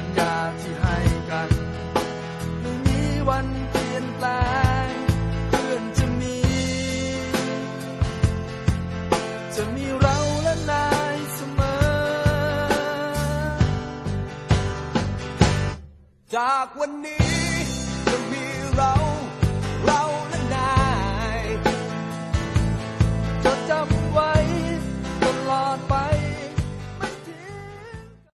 สัญญาที่ให้กันไม่มีวันเปลี่ยนแปลงเพื่อนจะมี จะมีเราและนายเสมอ จากวันนี้จะมี